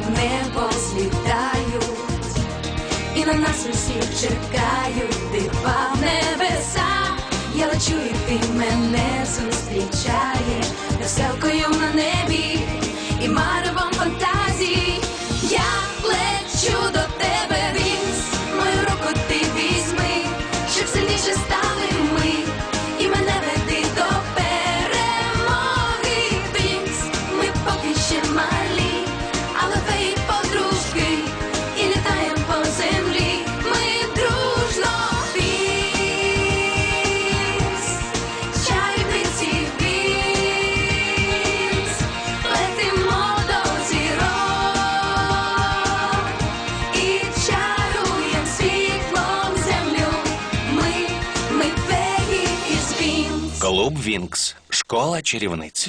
в небо злітають, і на нас усіх чекають дива небеса, я лечу, і ти мене зустрічає, веселкою на небі і маревом фантазії, я лечу до. Клуб Вінкс. Школа чарівниць.